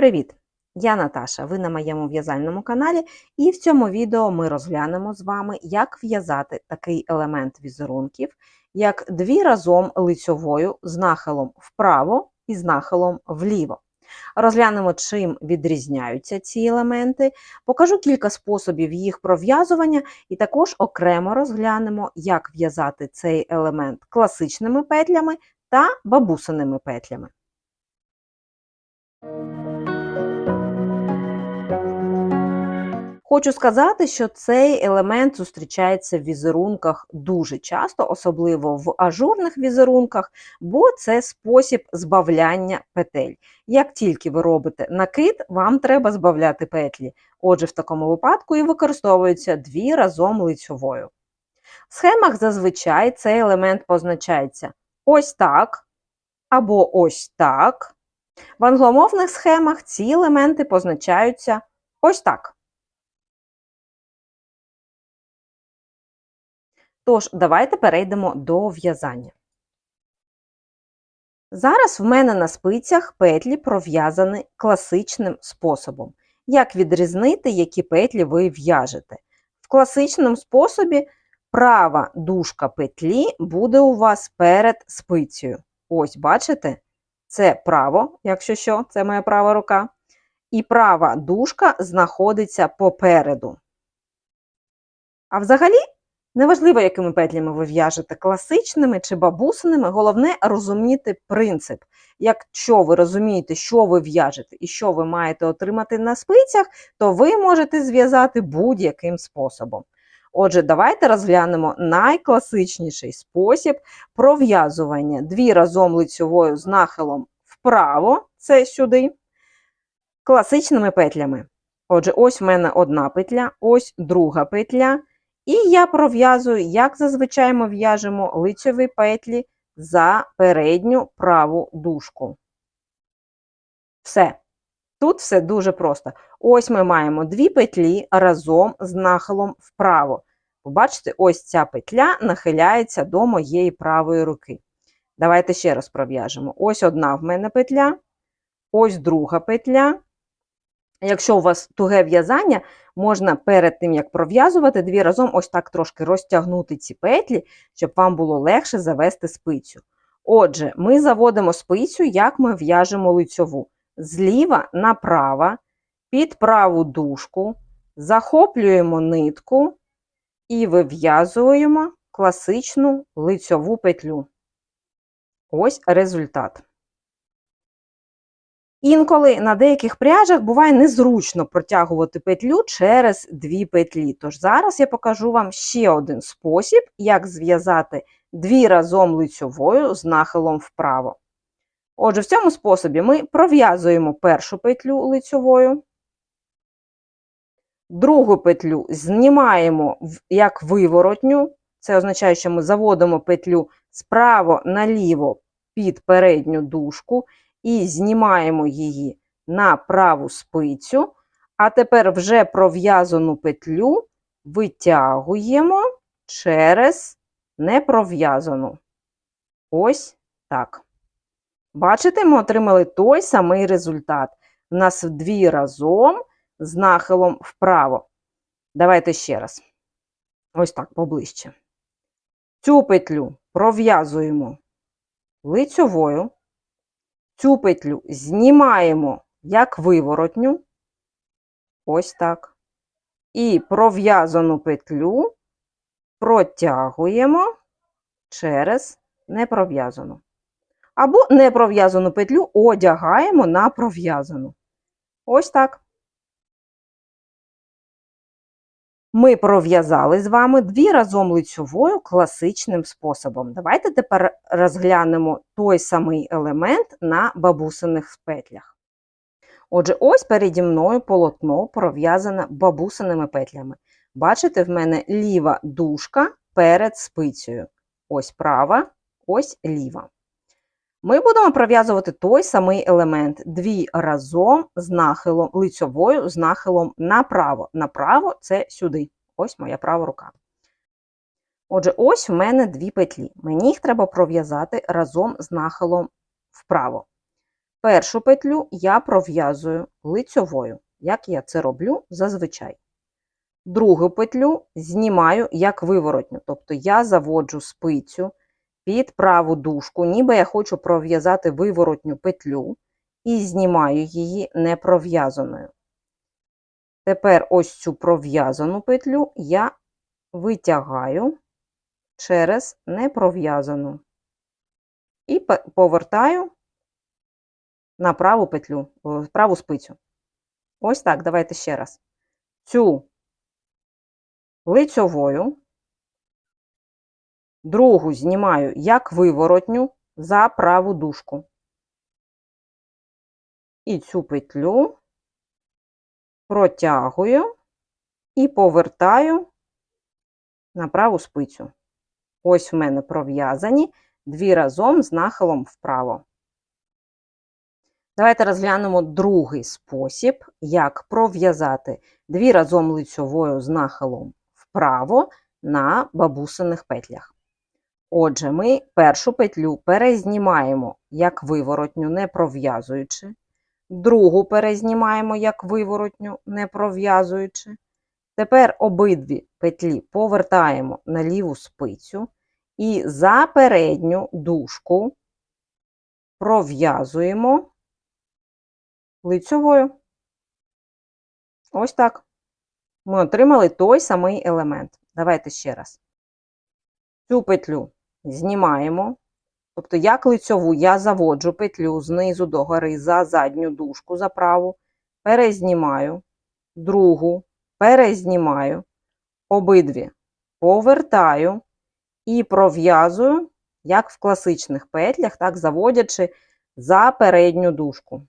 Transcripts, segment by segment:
Привіт! Я Наташа, ви на моєму в'язальному каналі, і в цьому відео ми розглянемо з вами, як в'язати такий елемент візерунків, як дві разом лицьовою з нахилом вправо і з нахилом вліво. Розглянемо, чим відрізняються ці елементи, покажу кілька способів їх пров'язування, і також окремо розглянемо, як в'язати цей елемент класичними петлями та бабусиними петлями. Хочу сказати, що цей елемент зустрічається в візерунках дуже часто, особливо в ажурних візерунках, бо це спосіб збавляння петель. Як тільки ви робите накид, вам треба збавляти петлі. Отже, в такому випадку і використовуються дві разом лицьовою. В схемах зазвичай цей елемент позначається ось так або ось так. В англомовних схемах ці елементи позначаються ось так. Тож, давайте перейдемо до в'язання. Зараз в мене на спицях петлі пров'язані класичним способом. Як відрізнити, які петлі ви в'яжете? В класичному способі права дужка петлі буде у вас перед спицею. Ось, бачите? Це право, якщо що, це моя права рука. І права дужка знаходиться попереду. А взагалі, Неважливо, якими петлями ви в'яжете, класичними чи бабусиними, головне розуміти принцип. Якщо ви розумієте, що ви в'яжете і що ви маєте отримати на спицях, то ви можете зв'язати будь-яким способом. Отже, давайте розглянемо найкласичніший спосіб пров'язування дві разом лицьовою з нахилом вправо, це сюди, класичними петлями. Отже, ось в мене одна петля, ось друга петля. І я пров'язую, як зазвичай ми в'яжемо лицьові петлі за передню праву дужку. Все. Тут все дуже просто. Ось ми маємо дві петлі разом з нахилом вправо. Побачите, ось ця петля нахиляється до моєї правої руки. Давайте ще раз пров'яжемо. Ось одна в мене петля, ось друга петля. Якщо у вас туге в'язання, можна перед тим, як пров'язувати, дві разом ось так трошки розтягнути ці петлі, щоб вам було легше завести спицю. Отже, ми заводимо спицю, як ми в'яжемо лицьову. Зліва направо, під праву дужку, захоплюємо нитку і вив'язуємо класичну лицьову петлю. Ось результат. Інколи на деяких пряжах буває незручно протягувати петлю через дві петлі. Тож зараз я покажу вам ще один спосіб, як зв'язати дві разом лицьовою з нахилом вправо. Отже, в цьому способі ми пров'язуємо першу петлю лицьовою, другу петлю знімаємо як виворотню, це означає, що ми заводимо петлю справа наліво під передню дужку і знімаємо її на праву спицю, а тепер вже пров'язану петлю витягуємо через непров'язану. Ось так. Бачите, ми отримали той самий результат. У нас дві разом з нахилом вправо. Давайте ще раз. Ось так поближче. Цю петлю пров'язуємо лицьовою. Цю петлю знімаємо як виворотню, ось так. І пров'язану петлю протягуємо через непров'язану. Або непров'язану петлю одягаємо на пров'язану. Ось так. Ми пров'язали з вами дві разом лицьовою класичним способом. Давайте тепер розглянемо той самий елемент на бабусиних петлях. Отже, ось переді мною полотно пров'язане бабусиними петлями. Бачите, в мене ліва дужка перед спицею. Ось права, ось ліва. Ми будемо пров'язувати той самий елемент дві разом з нахилом лицьовою з нахилом направо. Направо це сюди. Ось моя права рука. Отже, ось в мене дві петлі. Мені їх треба пров'язати разом з нахилом вправо. першу петлю я пров'язую лицьовою, як я це роблю зазвичай. Другу петлю знімаю як виворотню, тобто я заводжу спицю під праву дужку, ніби я хочу пров'язати виворотню петлю і знімаю її непров'язаною. Тепер ось цю пров'язану петлю я витягаю через непров'язану і повертаю на праву петлю, праву спицю. Ось так, давайте ще раз. Цю лицьовою, другу знімаю як виворотню за праву дужку. І цю петлю протягую і повертаю на праву спицю. Ось в мене пров'язані дві разом з нахилом вправо. Давайте розглянемо другий спосіб, як пров'язати дві разом лицьовою з нахилом вправо на бабусиних петлях. Отже, ми першу петлю перезнімаємо як виворотню, не пров'язуючи, другу перезнімаємо як виворотню, не пров'язуючи. Тепер обидві петлі повертаємо на ліву спицю і за передню дужку пров'язуємо лицьовою. Ось так. Ми отримали той самий елемент. Давайте ще раз. Цю петлю знімаємо. Тобто, як лицьову я заводжу петлю знизу до гори за задню дужку за праву, перезнімаю, другу перезнімаю, обидві повертаю і пров'язую, як в класичних петлях, так заводячи за передню дужку.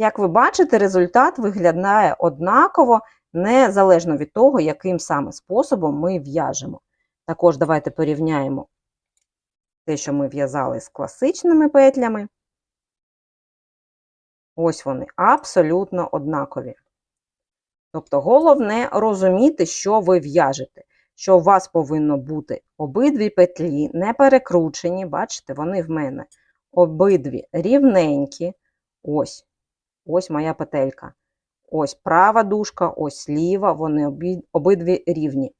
Як ви бачите, результат виглядає однаково, незалежно від того, яким саме способом ми в'яжемо. Також давайте порівняємо те, що ми в'язали з класичними петлями. Ось вони абсолютно однакові. Тобто, головне розуміти, що ви в'яжете, що у вас повинно бути обидві петлі не перекручені, бачите, вони в мене обидві рівненькі. Ось, ось моя петелька. Ось права дужка, ось ліва, вони обидві рівні.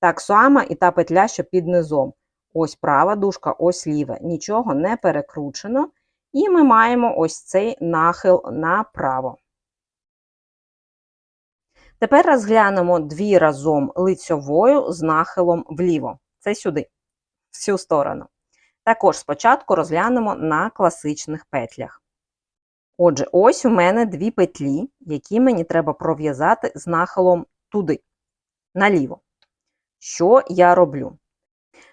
Так само і та петля, що під низом. Ось права дужка, ось ліва. Нічого не перекручено. І ми маємо ось цей нахил направо. Тепер розглянемо дві разом лицьовою з нахилом вліво. Це сюди, в цю сторону. Також спочатку розглянемо на класичних петлях. Отже, ось у мене дві петлі, які мені треба пров'язати з нахилом туди, наліво. Що я роблю?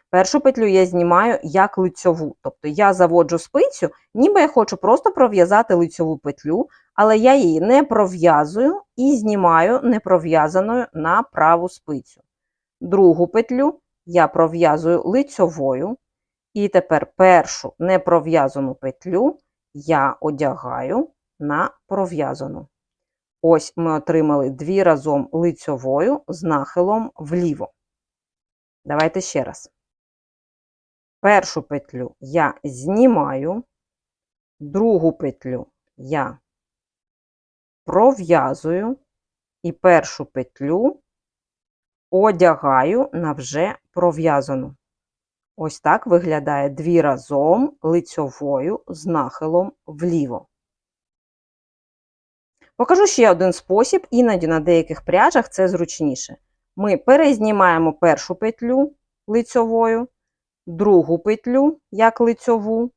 Першу петлю я знімаю як лицьову, тобто я заводжу спицю, ніби я хочу просто пров'язати лицьову петлю, але я її не пров'язую і знімаю непров'язаною на праву спицю. Другу петлю я пров'язую лицьовою, і тепер першу непров'язану петлю я одягаю на пров'язану. Ось ми отримали дві разом лицьовою з нахилом вліво. Давайте ще раз. Першу петлю я знімаю, другу петлю я пров'язую і першу петлю одягаю на вже пров'язану. Ось так виглядає дві разом лицьовою з нахилом вліво. Покажу ще один спосіб, іноді на деяких пряжах це зручніше. Ми перезнімаємо першу петлю лицьовою, другу петлю як лицьову,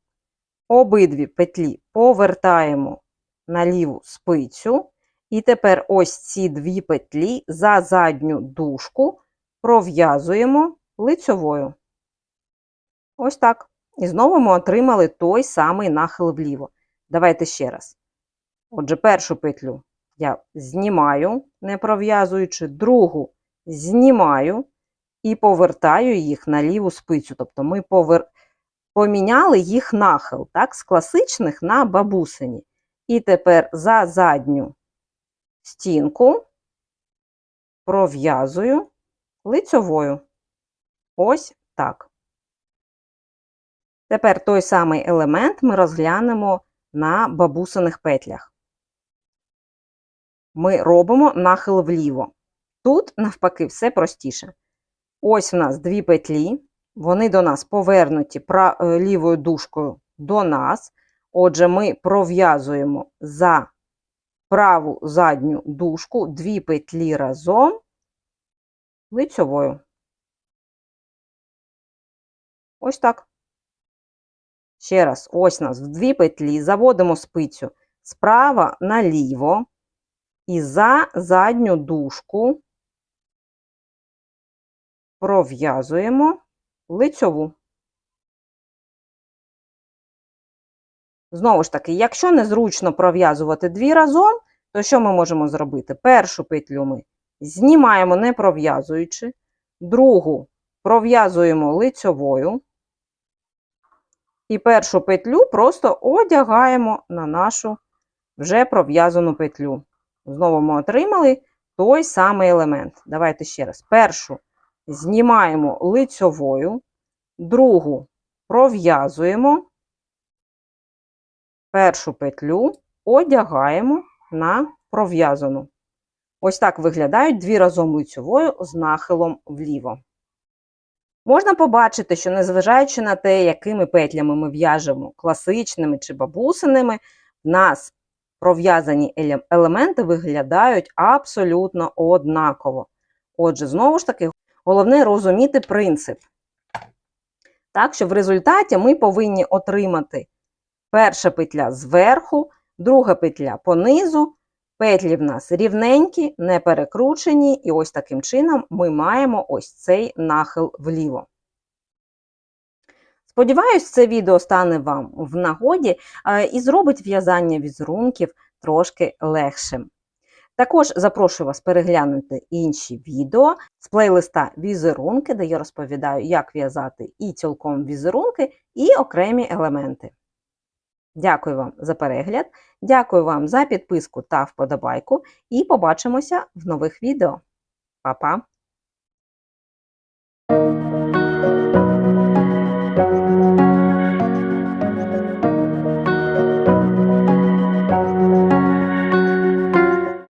обидві петлі повертаємо на ліву спицю, і тепер ось ці дві петлі за задню дужку пров'язуємо лицьовою. Ось так. І знову ми отримали той самий нахил вліво. Давайте ще раз. Отже, першу петлю я знімаю, не пров'язуючи, другу знімаю і повертаю їх на ліву спицю. Тобто ми повер... поміняли їх нахил, так, з класичних на бабусині. І тепер за задню стінку пров'язую лицьовою. Ось так. Тепер той самий елемент ми розглянемо на бабусиних петлях. Ми робимо нахил вліво. Тут, навпаки, все простіше. Ось в нас дві петлі, вони до нас повернуті е, лівою дужкою до нас. Отже, ми пров'язуємо за праву задню дужку дві петлі разом лицьовою. Ось так. Ще раз, ось нас в дві петлі заводимо спицю справа наліво і за задню дужку пров'язуємо лицьову. Знову ж таки, якщо незручно пров'язувати дві разом, то що ми можемо зробити? Першу петлю ми знімаємо не пров'язуючи, другу пров'язуємо лицьовою, і першу петлю просто одягаємо на нашу вже пров'язану петлю. Знову ми отримали той самий елемент. Давайте ще раз. Першу знімаємо лицьовою, другу пров'язуємо, першу петлю одягаємо на пров'язану. Ось так виглядають дві разом лицьовою з нахилом вліво. Можна побачити, що незважаючи на те, якими петлями ми в'яжемо, класичними чи бабусиними, в нас пров'язані елементи виглядають абсолютно однаково. Отже, знову ж таки, головне розуміти принцип. Так що в результаті ми повинні отримати перша петля зверху, друга петля понизу, петлі в нас рівненькі, не перекручені, і ось таким чином ми маємо ось цей нахил вліво. Сподіваюсь, це відео стане вам в нагоді е, і зробить в'язання візерунків трошки легшим. Також запрошую вас переглянути інші відео з плейлиста візерунки, де я розповідаю, як в'язати і цілком візерунки, і окремі елементи. Дякую вам за перегляд, дякую вам за підписку та вподобайку, і побачимося в нових відео. Па-па!